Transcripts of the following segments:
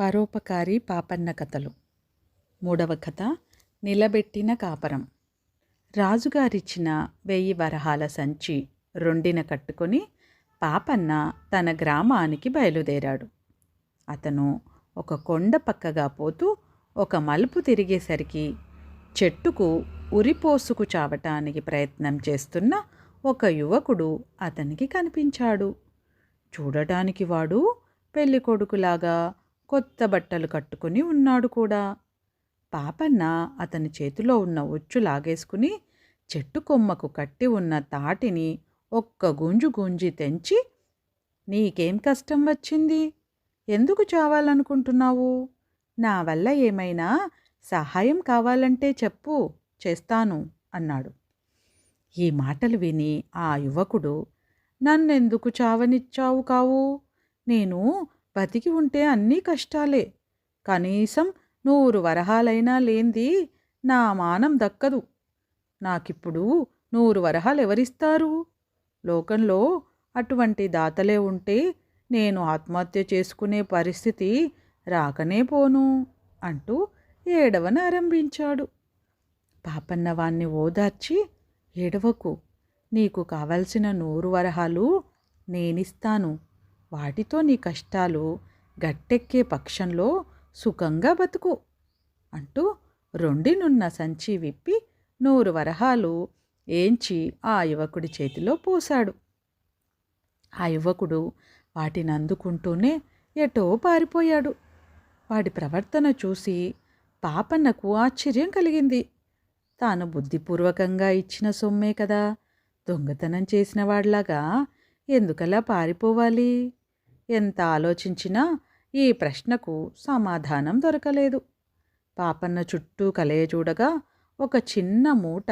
పరోపకారి పాపన్న కథలు. మూడవ కథ నిలబెట్టిన కాపరం. రాజుగారిచ్చిన వెయ్యి వరహాల సంచి రెండిన కట్టుకొని పాపన్న తన గ్రామానికి బయలుదేరాడు. అతను ఒక కొండ పక్కగా పోతూ ఒక మలుపు తిరిగేసరికి చెట్టుకు ఉరిపోసుకు చావటానికి ప్రయత్నం చేస్తున్న ఒక యువకుడు అతనికి కనిపించాడు. చూడటానికి వాడు పెళ్ళికొడుకులాగా కొడుకులాగా కొత్త బట్టలు కట్టుకుని ఉన్నాడు కూడా. పాపన్న అతని చేతిలో ఉన్న ఉచ్చు లాగేసుకుని చెట్టు కొమ్మకు కట్టి ఉన్న తాటిని ఒక్క గుంజు గుంజి తెంచి నీకేం కష్టం వచ్చింది? ఎందుకు చావాలనుకుంటున్నావు? నా వల్ల ఏమైనా సహాయం కావాలంటే చెప్పు చేస్తాను అన్నాడు. ఈ మాటలు విని ఆ యువకుడు నన్నెందుకు చావనిచ్చావు కావు? నేను బతికి ఉంటే అన్నీ కష్టాలే. కనీసం నూరు వరహాలైనా లేంది నా మానం దక్కదు. నాకిప్పుడు నూరు వరహాలు ఎవరిస్తారు లోకంలో అటువంటి దాతలే ఉంటే నేను ఆత్మహత్య చేసుకునే పరిస్థితి రాకనే పోను అంటూ ఏడవనారంభించాడు పాపన్న వాణ్ణి ఓదార్చి ఏడవకు నీకు కావలసిన నూరు వరహాలు నేనిస్తాను. వాటితో నీ కష్టాలు గట్టెక్కే పక్షంలో సుఖంగా బతుకు అంటూ రొండినున్న సంచి విప్పి నూరు వరహాలు ఏంచి ఆ యువకుడి చేతిలో పోశాడు. ఆ యువకుడు వాటిని అందుకుంటూనే ఎటో పారిపోయాడు. వాడి ప్రవర్తన చూసి పాపన్నకు ఆశ్చర్యం కలిగింది. తాను బుద్ధిపూర్వకంగా ఇచ్చిన సొమ్మే కదా దొంగతనం చేసిన వాడిలాగా ఎందుకలా పారిపోవాలి? ఎంత ఆలోచించినా ఈ ప్రశ్నకు సమాధానం దొరకలేదు. పాపన్న చుట్టూ కలయ చూడగా ఒక చిన్న మూట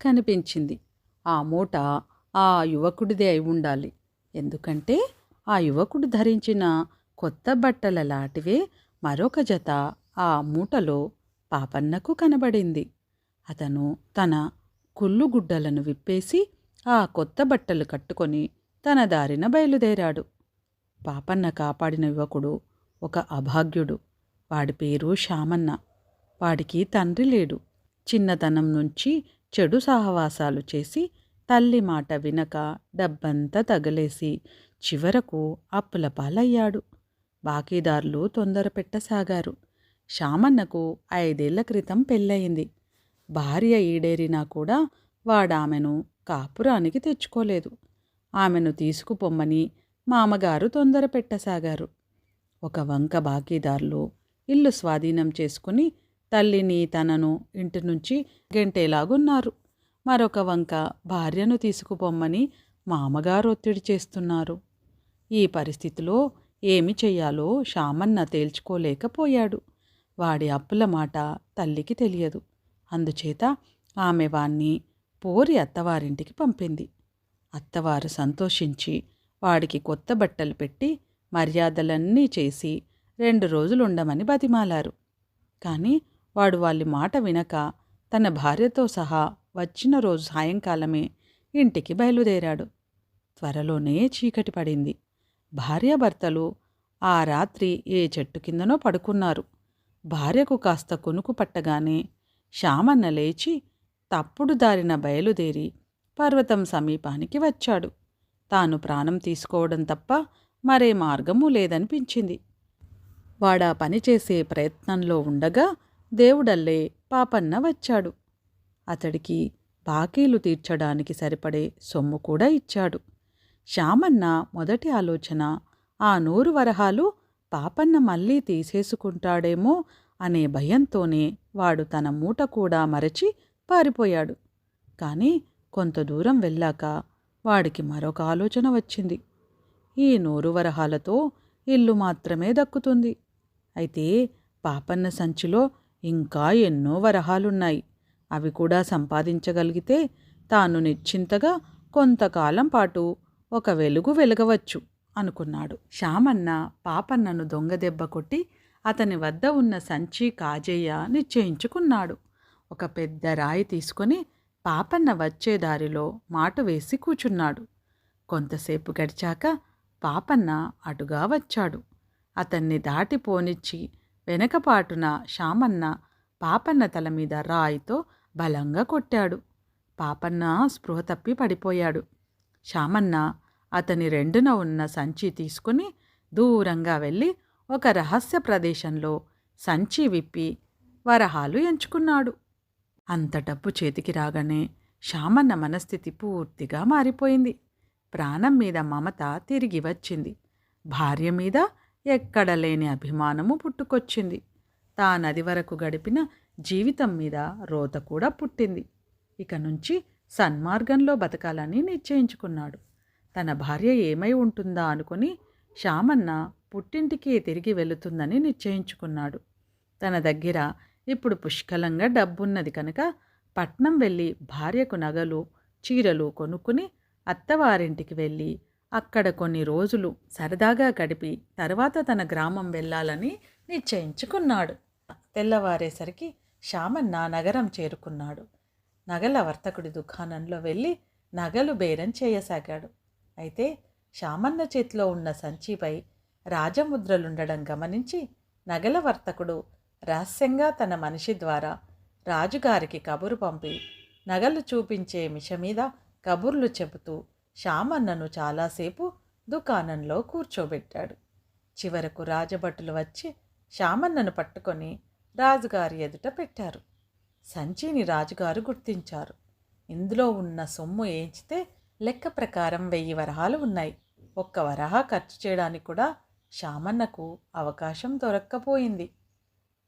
కనిపించింది. ఆ మూట ఆ యువకుడిదే అయి ఉండాలి. ఎందుకంటే ఆ యువకుడు ధరించిన కొత్త బట్టల లాంటివే మరొక జత ఆ మూటలో పాపన్నకు కనబడింది. అతను తన కుళ్ళుగుడ్డలను విప్పేసి ఆ కొత్త బట్టలు కట్టుకొని తన దారిన బయలుదేరాడు. పాపన్న కాపాడిన యువకుడు ఒక అభాగ్యుడు. వాడి పేరు శామన్న వాడికి తండ్రి లేడు. చిన్నతనం నుంచి చెడు సహవాసాలు చేసి తల్లి మాట వినక డబ్బంతా తగలేసి చివరకు అప్పుల పాలయ్యాడు. బాకీదారులు తొందర పెట్టసాగారు. శామన్నకు ఐదేళ్ళ క్రితం పెళ్ళయింది. భార్య ఈడేరినా కూడా వాడామెను కాపురానికి తెచ్చుకోలేదు. ఆమెను తీసుకుపొమ్మని మామగారు తొందర పెట్టసాగారు. ఒక వంక బాకీదారులు ఇల్లు స్వాధీనం చేసుకుని తల్లిని తనను ఇంటి నుంచి గెంటేలాగున్నారు. మరొక వంక భార్యను తీసుకుపొమ్మని మామగారు ఒత్తిడి చేస్తున్నారు. ఈ పరిస్థితిలో ఏమి చెయ్యాలో శామన్న తేల్చుకోలేకపోయాడు. వాడి అప్పుల మాట తల్లికి తెలియదు. అందుచేత ఆమె వాణ్ణి పోరి అత్తవారింటికి పంపింది. అత్తవారు సంతోషించి వాడికి కొత్త బట్టలు పెట్టి మర్యాదలన్నీ చేసి రెండు రోజులు ఉండమని బతిమాలారు. కానీ వాడు వాళ్ళ మాట వినక తన భార్యతో సహా వచ్చిన రోజు సాయంకాలమే ఇంటికి బయలుదేరాడు. త్వరలోనే చీకటి పడింది. భార్యాభర్తలు ఆ రాత్రి ఏ చెట్టు కిందనో పడుకున్నారు. భార్యకు కాస్త కొనుకు పట్టగానే శామన్న లేచి తప్పుడు దారిన బయలుదేరి పర్వతం సమీపానికి వచ్చాడు. తాను ప్రాణం తీసుకోవడం తప్ప మరే మార్గమూ లేదనిపించింది. వాడా పనిచేసే ప్రయత్నంలో ఉండగా దేవుడల్లే పాపన్న వచ్చాడు. అతడికి బాకీలు తీర్చడానికి సరిపడే సొమ్ము కూడా ఇచ్చాడు. శ్యామన్న మొదటి ఆలోచన ఆ నూరు వరహాలు పాపన్న మళ్ళీ తీసేసుకుంటాడేమో అనే భయంతోనే వాడు తన మూట కూడా మరచి పారిపోయాడు. కానీ కొంత దూరం వెళ్ళాక వాడికి మరొక ఆలోచన వచ్చింది. ఈ నూరు వరహాలతో ఇల్లు మాత్రమే దక్కుతుంది. అయితే పాపన్న సంచిలో ఇంకా ఎన్నో వరహాలున్నాయి. అవి కూడా సంపాదించగలిగితే తాను నిశ్చింతగా కొంతకాలం పాటు ఒక వెలుగు వెలగవచ్చు అనుకున్నాడు. శ్యామన్న పాపన్నను దొంగదెబ్బ కొట్టి అతని వద్ద ఉన్న సంచి కాజేయ నిశ్చయించుకున్నాడు. ఒక పెద్ద రాయి తీసుకొని పాపన్న వచ్చే దారిలో మాటు వేసి కూచున్నాడు. కొంతసేపు గడిచాక పాపన్న అటుగా వచ్చాడు. అతన్ని దాటి పోనిచ్చి వెనకపాటున శామన్న పాపన్న తల మీద రాయితో బలంగా కొట్టాడు. పాపన్న స్పృహ తప్పి పడిపోయాడు. శామన్న అతని రెండున ఉన్న సంచి తీసుకుని దూరంగా వెళ్ళి ఒక రహస్య ప్రదేశంలో సంచి విప్పి వరహాలు ఎంచుకున్నాడు. అంత డబ్బు చేతికి రాగానే శామన్న మనస్థితి పూర్తిగా మారిపోయింది. ప్రాణం మీద మమత తిరిగి వచ్చింది. భార్య మీద ఎక్కడ లేని అభిమానము పుట్టుకొచ్చింది. తానది వరకు గడిపిన జీవితం మీద రోత కూడా పుట్టింది. ఇక నుంచి సన్మార్గంలో బతకాలని నిశ్చయించుకున్నాడు. తన భార్య ఏమై ఉంటుందా అనుకుని శామన్న పుట్టింటికి తిరిగి వెళుతుందని నిశ్చయించుకున్నాడు. తన దగ్గర ఇప్పుడు పుష్కలంగా డబ్బున్నది కనుక పట్నం వెళ్ళి భార్యకు నగలు చీరలు కొనుక్కుని అత్తవారింటికి వెళ్ళి అక్కడ కొన్ని రోజులు సరదాగా గడిపి తర్వాత తన గ్రామం వెళ్ళాలని నిశ్చయించుకున్నాడు. తెల్లవారేసరికి శామన్న నగరం చేరుకున్నాడు. నగల వర్తకుడి దుకాణంలో వెళ్ళి నగలు బేరం చేయసాగాడు. అయితే శామన్న చేతిలో ఉన్న సంచిపై రాజముద్రలుండడం గమనించి నగల వర్తకుడు రహస్యంగా తన మనిషి ద్వారా రాజుగారికి కబురు పంపి నగలు చూపించే మిష మీద కబుర్లు చెబుతూ శామన్నను చాలాసేపు దుకాణంలో కూర్చోబెట్టాడు. చివరకు రాజభటులు వచ్చి శామన్నను పట్టుకొని రాజుగారి ఎదుట పెట్టారు. సంచిని రాజుగారు గుర్తించారు. ఇందులో ఉన్న సొమ్ము ఏంచితే లెక్క ప్రకారం వెయ్యి వరహాలు ఉన్నాయి. ఒక్క వరహా ఖర్చు చేయడానికి కూడా శామన్నకు అవకాశం దొరక్కపోయింది.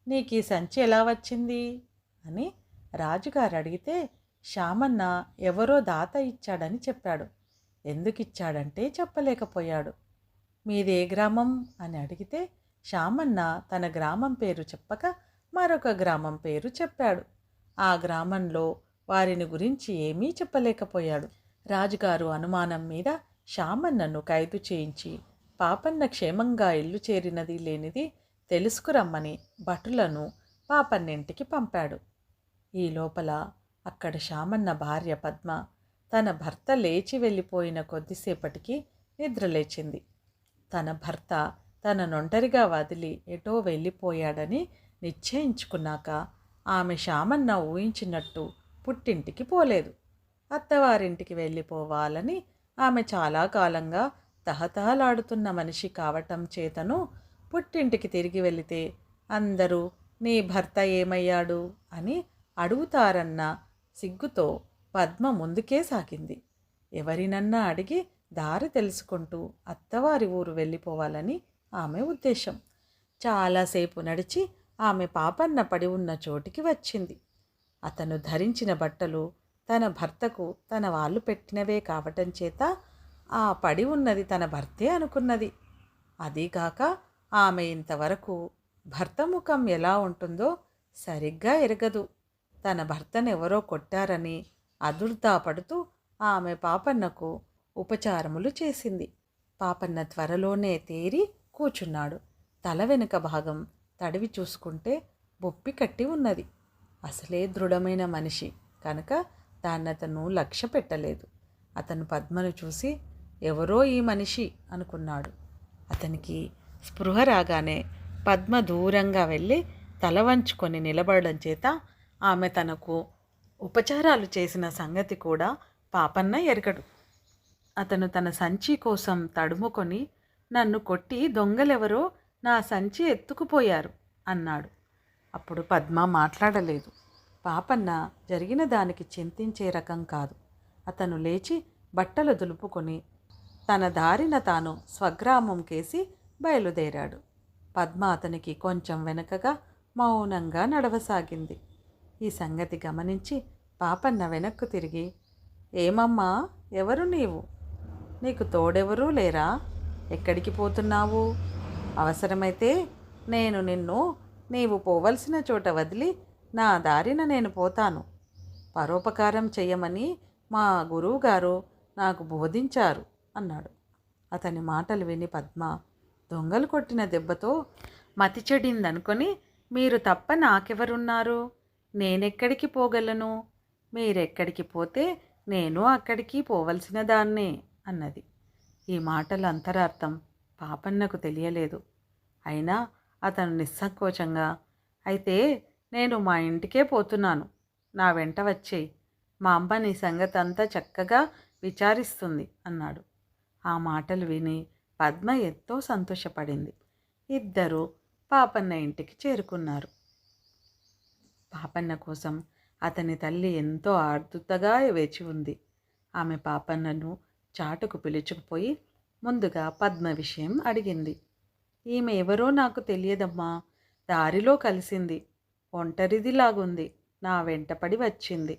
నీకు ఈ సంచి ఎలా వచ్చింది? అని రాజుగారు అడిగితే శామన్న ఎవరో దాత ఇచ్చాడని చెప్పాడు. ఎందుకు ఇచ్చాడంటే చెప్పలేకపోయాడు. మీదే గ్రామం? అని అడిగితే శామన్న తన గ్రామం పేరు చెప్పక మరొక గ్రామం పేరు చెప్పాడు. ఆ గ్రామంలో వారిని గురించి ఏమీ చెప్పలేకపోయాడు. రాజుగారు అనుమానం మీద శామన్నను ఖైదు చేయించి పాపన్న క్షేమంగా ఇల్లు చేరినది లేనిది తెలుసుకురమ్మని భటులను పాపన్నింటికి పంపాడు. ఈ లోపల అక్కడ శామన్న భార్య పద్మ తన భర్త లేచి వెళ్ళిపోయిన కొద్దిసేపటికి నిద్రలేచింది. తన భర్త తన నొంటరిగా వదిలి ఎటో వెళ్ళిపోయాడని నిశ్చయించుకున్నాక ఆమె శామన్న ఊహించినట్టు పుట్టింటికి పోలేదు. అత్తవారింటికి వెళ్ళిపోవాలని ఆమె చాలా కాలంగా తహతహలాడుతున్న మనిషి కావటం చేతను పుట్టింటికి తిరిగి వెళితే అందరూ నీ భర్త ఏమయ్యాడు? అని అడుగుతారన్న సిగ్గుతో పద్మ ముందుకే సాగింది. ఎవరినన్నా అడిగి దారి తెలుసుకుంటూ అత్తవారి ఊరు వెళ్ళిపోవాలని ఆమె ఉద్దేశం. చాలాసేపు నడిచి ఆమె పాపన్న పడి ఉన్న చోటికి వచ్చింది. అతను ధరించిన బట్టలు తన భర్తకు తన వాళ్ళు పెట్టినవే కావటం చేత ఆ పడి ఉన్నది తన భర్తే అనుకున్నది. అదీగాక ఆమె ఇంతవరకు భర్త ముఖం ఎలా ఉంటుందో సరిగ్గా ఎరగదు. తన భర్తను ఎవరో కొట్టారని అదుర్దాపడుతూ ఆమె పాపన్నకు ఉపచారములు చేసింది. పాపన్న త్వరలోనే తేరి కూచున్నాడు. తల వెనుక భాగం తడివి చూసుకుంటే బొప్పి కట్టి ఉన్నది. అసలే దృఢమైన మనిషి కనుక దాన్నతను లక్ష్య పెట్టలేదు. అతను పద్మను చూసి ఎవరో ఈ మనిషి అనుకున్నాడు. అతనికి స్పృహ రాగానే పద్మ దూరంగా వెళ్ళి తల వంచుకొని నిలబడడం చేత ఆమె తనకు ఉపచారాలు చేసిన సంగతి కూడా పాపన్న ఎరగడు. అతను తన సంచి కోసం తడుముకొని నన్ను కొట్టి దొంగలెవరో నా సంచి ఎత్తుకుపోయారు అన్నాడు. అప్పుడు పద్మ మాట్లాడలేదు. పాపన్న జరిగిన దానికి చింతించే రకం కాదు. అతను లేచి బట్టలు దులుపుకొని తన దారిన తాను స్వగ్రామం కేసి బయలుదేరాడు. పద్మ అతనికి కొంచెం వెనకగా మౌనంగా నడవసాగింది. ఈ సంగతి గమనించి పాపన్న వెనక్కు తిరిగి ఏమమ్మా ఎవరు నీవు? నీకు తోడెవరూ లేరా? ఎక్కడికి పోతున్నావు? అవసరమైతే నేను నిన్ను నీవు పోవలసిన చోట వదిలి నా దారిన నేను పోతాను. పరోపకారం చెయ్యమని మా గురువుగారు నాకు బోధించారు అన్నాడు. అతని మాటలు విని పద్మ దొంగలు కొట్టిన దెబ్బతో మతి చెడిందనుకొని మీరు తప్ప నాకెవరున్నారు? నేనెక్కడికి పోగలను? మీరెక్కడికి పోతే నేను అక్కడికి పోవలసిన దాన్నే అన్నది. ఈ మాటల అంతరార్థం పాపన్నకు తెలియలేదు. అయినా అతను నిస్సంకోచంగా అయితే నేను మా ఇంటికే పోతున్నాను. నా వెంట వచ్చేయి. మా అమ్మ నీ సంగతి అంతా చక్కగా విచారిస్తుంది అన్నాడు. ఆ మాటలు విని పద్మ ఎంతో సంతోషపడింది. ఇద్దరూ పాపన్న ఇంటికి చేరుకున్నారు. పాపన్న కోసం అతని తల్లి ఎంతో ఆర్దుతగా వేచి ఉంది. ఆమె పాపన్నను చాటుకు పిలుచుకుపోయి ముందుగా పద్మ విషయం అడిగింది. ఈమె ఎవరో నాకు తెలియదమ్మా. దారిలో కలిసింది. ఒంటరిదిలాగుంది. నా వెంటపడి వచ్చింది.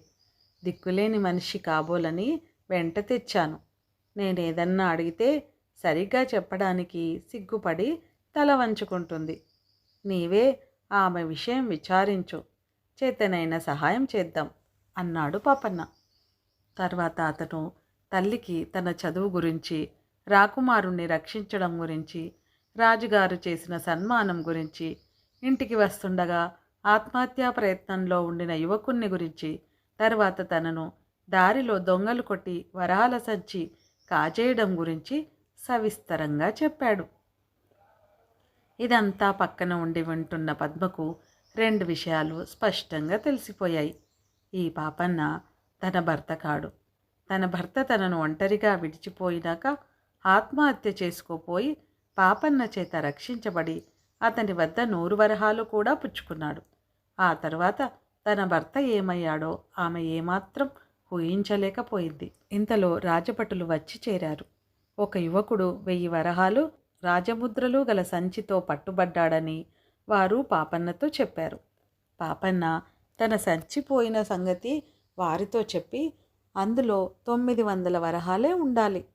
దిక్కులేని మనిషి కాబోలని వెంట తెచ్చాను. నేనేదన్నా అడిగితే సరిగ్గా చెప్పడానికి సిగ్గుపడి తల వంచుకుంటుంది. నీవే ఆమె విషయం విచారించు. చేతనైన సహాయం చేద్దాం అన్నాడు పాపన్న. తర్వాత అతను తల్లికి తన చదువు గురించి రాకుమారుణ్ణి రక్షించడం గురించి రాజుగారు చేసిన సన్మానం గురించి ఇంటికి వస్తుండగా ఆత్మహత్యా ప్రయత్నంలో ఉండిన యువకుణ్ణి గురించి తర్వాత తనను దారిలో దొంగలు కొట్టి వరాల సంచి కాజేయడం గురించి సవిస్తరంగా చెప్పాడు. ఇదంతా పక్కన ఉండి వింటున్న పద్మకు రెండు విషయాలు స్పష్టంగా తెలిసిపోయాయి. ఈ పాపన్న తన భర్త కాడు. తన భర్త తనను ఒంటరిగా విడిచిపోయినాక ఆత్మహత్య చేసుకోపోయి పాపన్న చేత రక్షించబడి అతని వద్ద నూరు వరహాలు కూడా పుచ్చుకున్నాడు. ఆ తర్వాత తన భర్త ఏమయ్యాడో ఆమె ఏమాత్రం ఊహించలేకపోయింది. ఇంతలో రాజభటులు వచ్చి చేరారు. ఒక యువకుడు వెయ్యి వరహాలు రాజముద్రలు గల సంచితో పట్టుబడ్డాడని వారు పాపన్నతో చెప్పారు. పాపన్న తన సంచిపోయిన సంగతి వారితో చెప్పి అందులో తొమ్మిది వందల వరహాలే ఉండాలి.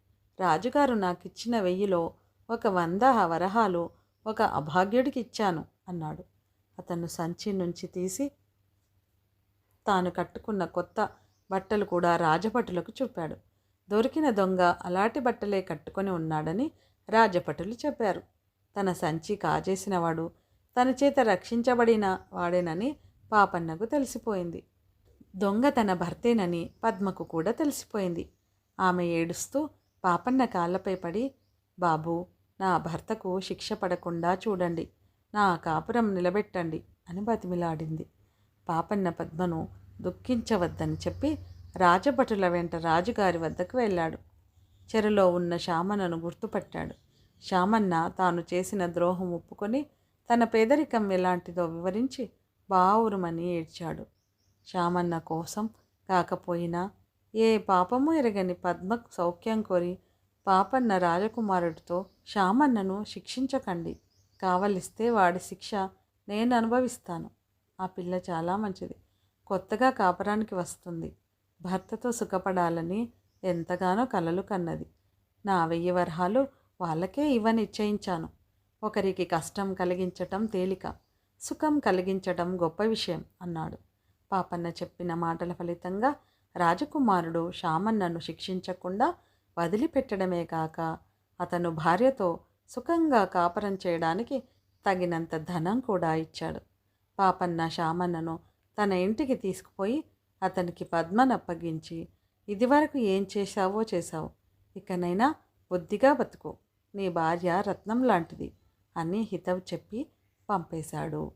రాజుగారు నాకు ఇచ్చిన వెయ్యిలో ఒక వంద వరహాలు ఒక అభాగ్యుడికి ఇచ్చాను అన్నాడు. అతను సంచి నుంచి తీసి తాను కట్టుకున్న కొత్త బట్టలు కూడా రాజభటులకు చూపాడు. దొరికిన దొంగ అలాంటి బట్టలే కట్టుకొని ఉన్నాడని రాజభటులు చెప్పారు. తన సంచి కాజేసినవాడు తన చేత రక్షించబడిన వాడేనని పాపన్నకు తెలిసిపోయింది. దొంగ తన భర్తేనని పద్మకు కూడా తెలిసిపోయింది. ఆమె ఏడుస్తూ పాపన్న కాళ్ళపై పడి బాబు నా భర్తకు శిక్ష పడకుండా చూడండి నా కాపురం నిలబెట్టండి అని బతిమిలాడింది. పాపన్న పద్మను దుఃఖించవద్దని చెప్పి రాజభటుల వెంట రాజుగారి వద్దకు వెళ్ళాడు. చెరలో ఉన్న శామనను గుర్తుపట్టాడు. శామన్న తాను చేసిన ద్రోహం ఒప్పుకొని తన పేదరికం ఎలాంటిదో వివరించి బావురుమని ఏడ్చాడు. శామన్న కోసం కాకపోయినా ఏ పాపము ఎరగని పద్మ సౌఖ్యం కోరి పాపన్న రాజకుమారుడితో శామన్నను శిక్షించకండి. కావలిస్తే వాడి శిక్ష నేను అనుభవిస్తాను. ఆ పిల్ల చాలా మంచిది. కొత్తగా కాపరానికి వస్తుంది. భర్తతో సుఖపడాలని ఎంతగానో కలలు కన్నది. నా వెయ్యి వరహాలు వాళ్ళకే ఇవ్వ నిశ్చయించాను ఒకరికి కష్టం కలిగించటం తేలిక సుఖం కలిగించటం గొప్ప విషయం అన్నాడు. పాపన్న చెప్పిన మాటల ఫలితంగా రాజకుమారుడు శామన్నను శిక్షించకుండా వదిలిపెట్టడమే కాక అతను భార్యతో సుఖంగా కాపరం చేయడానికి తగినంత ధనం కూడా ఇచ్చాడు. పాపన్న శామన్నను తన ఇంటికి తీసుకుపోయి అతనికి పద్మను అప్పగించి ఇదివరకు ఏం చేశావో చేశావు. ఇకనైనా బొద్దిగా బతుకు. నీ భార్య రత్నం లాంటిది అని హితవు చెప్పి పంపేశాడు.